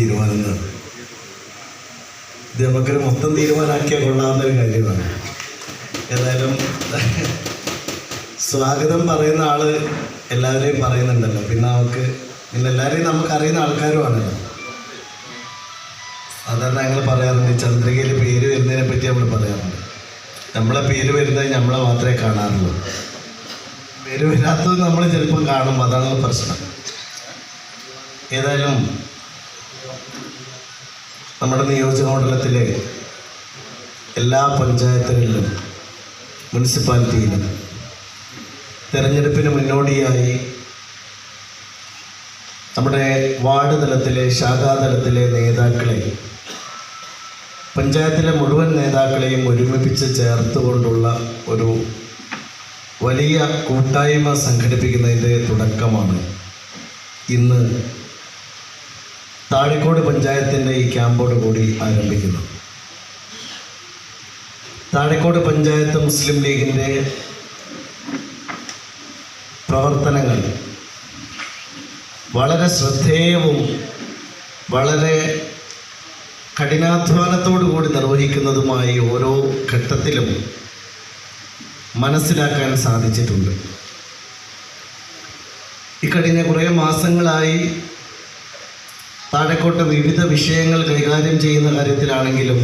തീരുമാനം ഇത് നമുക്കൊരു മൊത്തം തീരുമാനമാക്കിയാൽ കൊള്ളാവുന്ന ഒരു കാര്യമാണ്. ഏതായാലും സ്വാഗതം പറയുന്ന ആൾ എല്ലാവരെയും പറയുന്നുണ്ടല്ലോ. പിന്നെ നമുക്ക് പിന്നെ എല്ലാവരെയും നമുക്ക് അറിയുന്ന ആൾക്കാരുമാണല്ലോ. സാധാരണ ഞങ്ങൾ പറയാറുണ്ട് ചന്ദ്രികയിൽ പേര് വരുന്നതിനെ പറ്റി നമ്മൾ പറയാറുണ്ട്. നമ്മളെ പേര് വരുന്നത് നമ്മളെ മാത്രമേ കാണാറുള്ളൂ. പേര് വരാത്തത് നമ്മൾ ചിലപ്പം കാണും. അതാണ് പ്രശ്നം. ഏതായാലും നമ്മുടെ നിയോജക മണ്ഡലത്തിലെ എല്ലാ പഞ്ചായത്തുകളിലും മുനിസിപ്പാലിറ്റിയിലും തെരഞ്ഞെടുപ്പിന് മുന്നോടിയായി നമ്മുടെ വാർഡ് തലത്തിലെ ശാഖാതലത്തിലെ നേതാക്കളെ പഞ്ചായത്തിലെ മുഴുവൻ നേതാക്കളെയും ഒരുമിപ്പിച്ച് ചേർത്തുകൊണ്ടുള്ള ഒരു വലിയ കൂട്ടായ്മ സംഘടിപ്പിക്കുന്നതിന്റെ തുടക്കമാണ് ഇന്ന് താഴിക്കോട് പഞ്ചായത്തിന്റെ ഈ ക്യാമ്പോട് കൂടി ആരംഭിക്കുന്നു. താഴിക്കോട് പഞ്ചായത്ത് മുസ്ലിം ലീഗിന്റെ പ്രവർത്തനങ്ങൾ വളരെ ശ്രദ്ധേയവും വളരെ കഠിനാധ്വാനത്തോടു കൂടി നിർവഹിക്കുന്നതുമായി ഓരോ ഘട്ടത്തിലും മനസ്സിലാക്കാൻ സാധിച്ചിട്ടുണ്ട്. ഇക്കഴിഞ്ഞ കുറേ മാസങ്ങളായി താഴെക്കോട്ട് വിവിധ വിഷയങ്ങൾ കൈകാര്യം ചെയ്യുന്ന കാര്യത്തിലാണെങ്കിലും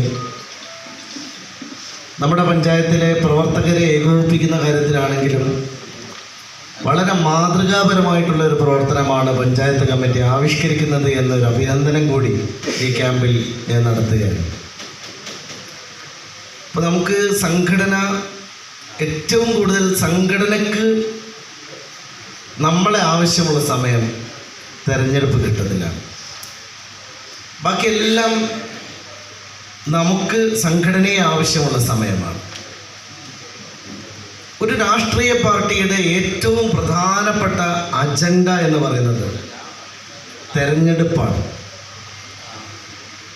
നമ്മുടെ പഞ്ചായത്തിലെ പ്രവർത്തകരെ ഏകോപിപ്പിക്കുന്ന കാര്യത്തിലാണെങ്കിലും വളരെ മാതൃകാപരമായിട്ടുള്ള ഒരു പ്രവർത്തനമാണ് പഞ്ചായത്ത് കമ്മിറ്റി ആവിഷ്കരിക്കുന്നത് എന്നൊരു അഭിനന്ദനം കൂടി ഈ ക്യാമ്പിൽ ഞാൻ നടത്തുകയാണ്. അപ്പോൾ നമുക്ക് സംഘടന ഏറ്റവും കൂടുതൽ സംഘടനക്ക് നമ്മളെ ആവശ്യമുള്ള സമയം തെരഞ്ഞെടുപ്പ് കിട്ടുന്നില്ല ബാക്കിയെല്ലാം നമുക്ക് സംഘടനയെ ആവശ്യമുള്ള സമയമാണ്. ഒരു രാഷ്ട്രീയ പാർട്ടിയുടെ ഏറ്റവും പ്രധാനപ്പെട്ട അജണ്ട എന്ന് പറയുന്നത് തെരഞ്ഞെടുപ്പാണ്.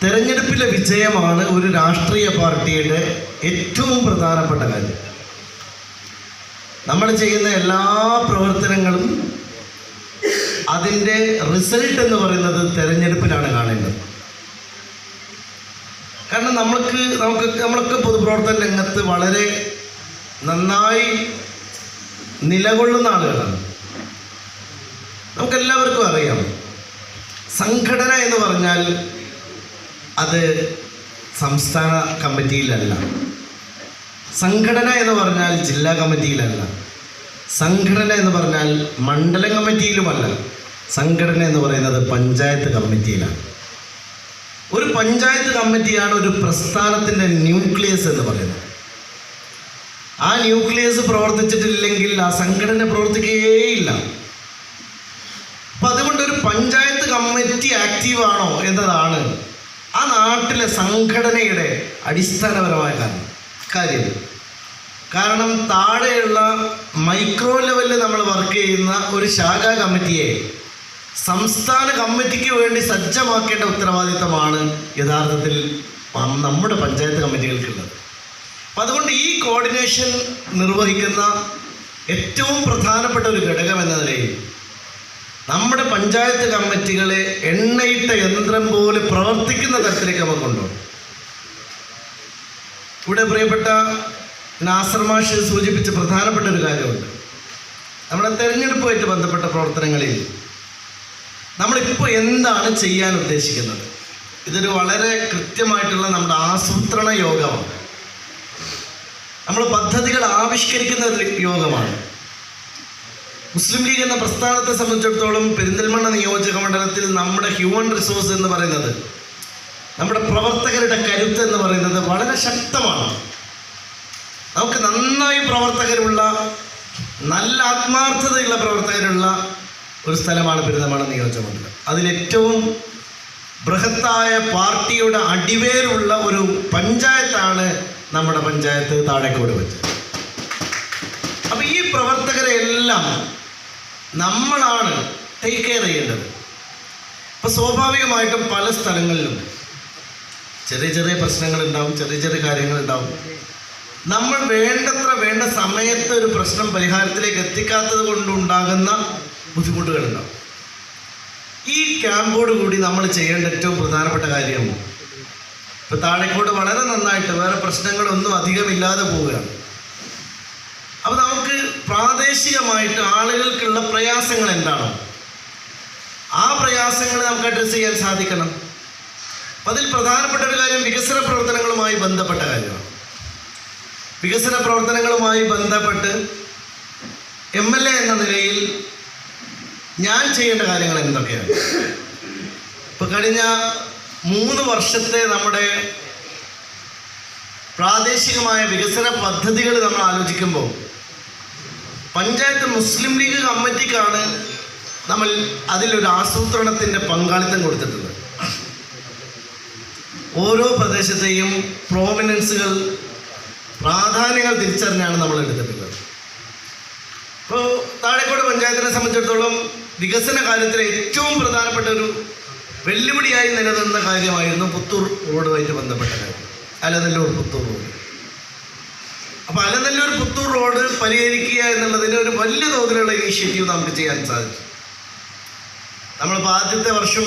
തെരഞ്ഞെടുപ്പിലെ വിജയമാണ് ഒരു രാഷ്ട്രീയ പാർട്ടിയുടെ ഏറ്റവും പ്രധാനപ്പെട്ട കാര്യം. നമ്മൾ ചെയ്യുന്ന എല്ലാ പ്രവർത്തനങ്ങളും അതിന്റെ റിസൾട്ട് എന്ന് പറയുന്നത് തെരഞ്ഞെടുപ്പിലാണ് കാണേണ്ടത്. കാരണം നമ്മൾക്ക് നമുക്ക് നമ്മളൊക്കെ പൊതുപ്രവർത്തന രംഗത്ത് വളരെ നന്നായി നിലകൊള്ളുന്ന ആളുകളാണ്. നമുക്കെല്ലാവർക്കും അറിയാം. സംഘടന എന്ന് പറഞ്ഞാൽ അത് സംസ്ഥാന കമ്മിറ്റിയിലല്ല. സംഘടന എന്ന് പറഞ്ഞാൽ ജില്ലാ കമ്മിറ്റിയിലല്ല. സംഘടന എന്ന് പറഞ്ഞാൽ മണ്ഡലം കമ്മിറ്റിയിലുമല്ല. സംഘടന എന്ന് പറയുന്നത് പഞ്ചായത്ത് കമ്മിറ്റിയിലാണ്. ഒരു പഞ്ചായത്ത് കമ്മിറ്റിയാണ് ഒരു പ്രസ്ഥാനത്തിന്റെ ന്യൂക്ലിയസ് എന്ന് പറയുന്നത്. ആ ന്യൂക്ലിയസ് പ്രവർത്തിച്ചിട്ടില്ലെങ്കിൽ ആ സംഘടന പ്രവർത്തിക്കുകയേയില്ല. അപ്പം അതുകൊണ്ട് ഒരു പഞ്ചായത്ത് കമ്മിറ്റി ആക്റ്റീവാണോ എന്നതാണ് ആ നാട്ടിലെ സംഘടനയുടെ അടിസ്ഥാനപരമായ കാരണം കാര്യം. കാരണം താഴെയുള്ള മൈക്രോ ലെവലിൽ നമ്മൾ വർക്ക് ചെയ്യുന്ന ഒരു ശാഖാ കമ്മിറ്റിയെ സംസ്ഥാന കമ്മിറ്റിക്ക് വേണ്ടി സജ്ജമാക്കേണ്ട ഉത്തരവാദിത്തമാണ് യഥാർത്ഥത്തിൽ നമ്മുടെ പഞ്ചായത്ത് കമ്മിറ്റികൾക്കുള്ളത്. അപ്പം അതുകൊണ്ട് ഈ കോർഡിനേഷൻ നിർവഹിക്കുന്ന ഏറ്റവും പ്രധാനപ്പെട്ട ഒരു ഘടകം എന്ന നിലയിൽ നമ്മുടെ പഞ്ചായത്ത് കമ്മിറ്റികളെ എണ്ണയിട്ട യന്ത്രം പോലെ പ്രവർത്തിക്കുന്ന തരത്തിലേക്ക് നമുക്ക് കൊണ്ടുപോകും. ഇവിടെ പ്രിയപ്പെട്ട നാസർ മാഷ് സൂചിപ്പിച്ച പ്രധാനപ്പെട്ട ഒരു കാര്യമുണ്ട്. നമ്മുടെ തെരഞ്ഞെടുപ്പുമായിട്ട് ബന്ധപ്പെട്ട പ്രവർത്തനങ്ങളിൽ നമ്മളിപ്പോൾ എന്താണ് ചെയ്യാൻ ഉദ്ദേശിക്കുന്നത്? ഇതൊരു വളരെ കൃത്യമായിട്ടുള്ള നമ്മുടെ ആസൂത്രണ യോഗമാണ്. നമ്മൾ പദ്ധതികൾ ആവിഷ്കരിക്കുന്ന ഒരു യോഗമാണ്. മുസ്ലിം ലീഗ് എന്ന പ്രസ്ഥാനത്തെ സംബന്ധിച്ചിടത്തോളം പെരിന്തൽമണ്ണ നിയോജക മണ്ഡലത്തിൽ നമ്മുടെ ഹ്യൂമൻ റിസോഴ്സ് എന്ന് പറയുന്നത് നമ്മുടെ പ്രവർത്തകരുടെ കരുത്ത് എന്ന് പറയുന്നത് വളരെ ശക്തമാണ്. നമുക്ക് നന്നായി പ്രവർത്തകരുള്ള നല്ല ആത്മാർത്ഥതയുള്ള പ്രവർത്തകരുള്ള ഒരു സ്ഥലമാണ് പെരുന്തൽമണ്ണ നിയോജകമണ്ഡലം. അതിലേറ്റവും ബൃഹത്തായ പാർട്ടിയുടെ അടിവേരുള്ള ഒരു പഞ്ചായത്താണ് നമ്മുടെ പഞ്ചായത്ത് താഴെക്കോട് പഞ്ചായത്ത്. അപ്പം ഈ പ്രവർത്തകരെ എല്ലാം നമ്മളാണ് ടേക്ക് കെയർ ചെയ്യേണ്ടത്. ഇപ്പം സ്വാഭാവികമായിട്ടും പല സ്ഥലങ്ങളിലും ചെറിയ ചെറിയ പ്രശ്നങ്ങൾ ഉണ്ടാവും ചെറിയ ചെറിയ കാര്യങ്ങൾ ഉണ്ടാവും നമ്മൾ വേണ്ടത്ര വേണ്ട സമയത്ത് ഒരു പ്രശ്നം പരിഹാരത്തിലേക്ക് എത്തിക്കാത്തത് കൊണ്ടുണ്ടാകുന്ന ബുദ്ധിമുട്ടുകളുണ്ടാവും. ഈ ക്യാമ്പോട് കൂടി നമ്മൾ ചെയ്യേണ്ട ഏറ്റവും പ്രധാനപ്പെട്ട കാര്യം ഇപ്പൊ താഴേക്കോട് വളരെ നന്നായിട്ട് വേറെ പ്രശ്നങ്ങളൊന്നും അധികമില്ലാതെ പോവുകയാണ്. അപ്പൊ നമുക്ക് പ്രാദേശികമായിട്ട് ആളുകൾക്കുള്ള പ്രയാസങ്ങൾ എന്താണോ? ആ പ്രയാസങ്ങൾ നമുക്ക് അഡ്രസ്സ് ചെയ്യാൻ സാധിക്കണം. അതിൽ പ്രധാനപ്പെട്ട ഒരു കാര്യം വികസന പ്രവർത്തനങ്ങളുമായി ബന്ധപ്പെട്ട കാര്യമാണ്. വികസന പ്രവർത്തനങ്ങളുമായി ബന്ധപ്പെട്ട് എം എൽ എ എന്ന നിലയിൽ ഞാൻ ചെയ്യേണ്ട കാര്യങ്ങൾ എന്തൊക്കെയാണ്? ഇപ്പൊ കഴിഞ്ഞ മൂന്ന് വർഷത്തെ നമ്മുടെ പ്രാദേശികമായ വികസന പദ്ധതികൾ നമ്മൾ ആലോചിക്കുമ്പോൾ പഞ്ചായത്ത് മുസ്ലിം ലീഗ് കമ്മിറ്റിക്കാണ് നമ്മൾ അതിലൊരു ആസൂത്രണത്തിന്റെ പങ്കാളിത്തം കൊടുത്തിട്ടുള്ളത്. ഓരോ പ്രദേശത്തെയും പ്രോമിനൻസുകൾ പ്രാധാന്യങ്ങൾ തിരിച്ചറിഞ്ഞാണ് നമ്മൾ എടുത്തിട്ടുള്ളത്. ഇപ്പോൾ താഴെക്കോട് പഞ്ചായത്തിനെ സംബന്ധിച്ചിടത്തോളം വികസന കാലത്തിലെ ഏറ്റവും പ്രധാനപ്പെട്ട ഒരു വെല്ലുവിളിയായി നിലനിന്ന കാര്യമായിരുന്നു പുത്തൂർ റോഡുമായിട്ട് ബന്ധപ്പെട്ട കാര്യം. അലനല്ലൂർ പുത്തൂർ റോഡ്. അപ്പോൾ അലനല്ലൂർ പുത്തൂർ റോഡ് പരിഹരിക്കുക എന്നുള്ളതിന് ഒരു വലിയ തോതിലുള്ള ഇനീഷ്യേറ്റീവ് നമുക്ക് ചെയ്യാൻ സാധിച്ചു. നമ്മളിപ്പോൾ ആദ്യത്തെ വർഷം